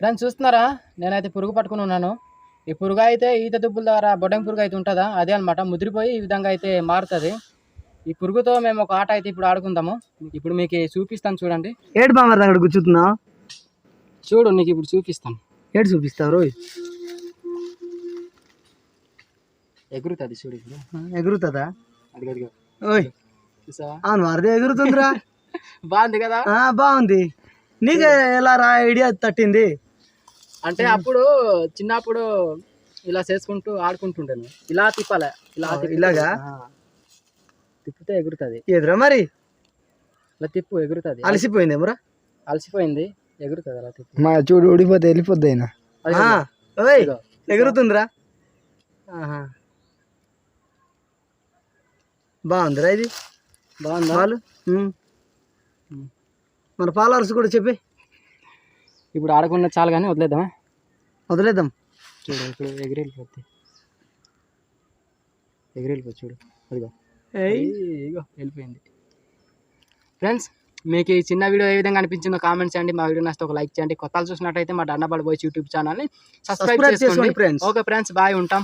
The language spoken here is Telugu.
ఫ్రెండ్స్ చూస్తున్నారా? నేనైతే పురుగు పట్టుకుని ఉన్నాను. ఈ పురుగు అయితే ఈత దుబ్బుల ద్వారా బొడ్డం పురుగు అయితే ఉంటుందా? అదే అనమాట ముదిరిపోయి ఈ విధంగా అయితే మారుతుంది. ఈ పురుగుతో మేము ఒక ఆట అయితే ఇప్పుడు ఆడుకుందాము. ఇప్పుడు మీకు చూపిస్తాను చూడండి. ఏడు బామర్ అక్కడ కూర్చుతున్నావు చూడు నీకు ఇప్పుడు చూపిస్తాను. ఏడు చూపిస్తావు రోయ్. ఎగురుతుంది చూడు ఇప్పుడు. ఎగురుతుందా? అది ఓయ్. అవును వరద ఎగురుతుందిరా. బాగుంది కదా? బాగుంది. నీకు ఎలా రా ఐడియా తట్టింది? అంటే అప్పుడు చిన్నప్పుడు ఇలా చేసుకుంటూ ఆడుకుంటుంటాను ఇలా తిప్పాలి. ఇలా ఇలాగా? ఆ. తిప్పితే ఎగురుతుంది. ఎదురా మరి? ఇలా తిప్పు ఎగురుతుంది. అలసిపోయిందేమరా అలసిపోయింది. ఎగురుతుంది అలా తిప్పు. మా చూడు ఊడిపోతే వెళ్ళిపోద్ది అయినా అది ఓయ్ ఇదిగో. ఎగురుతుందిరా. ఆహా. బాగుందిరా ఇది. బాగుందా? పాలు ఉమ్. మన ఫాలోవర్స్ కూడా చెప్పి. ఇప్పుడు ఆడకుండా చాలు కానీ వదిలేద్దామా? వదిలేద్దాం. చూడు ఇప్పుడు ఎగిరి వెళ్ళిపోద్ది ఎగిరి వెళ్ళిపోద్ది చూడు అదిగో. ఇగో వెళ్ళిపోయింది. ఫ్రెండ్స్ మీకు ఈ చిన్న వీడియో ఏ విధంగా అనిపించిందో కామెంట్ చేయండి. మా వీడియో నచ్చితే ఒక లైక్ చేయండి. కొత్తలు చూసినట్టయితే మా డండబాడ్ బాయ్స్ యూట్యూబ్ ఛానల్ని సబ్స్క్రైబ్ చేసుకోండి friends. ఓకే ఫ్రెండ్స్ బాయ్ ఉంటాం.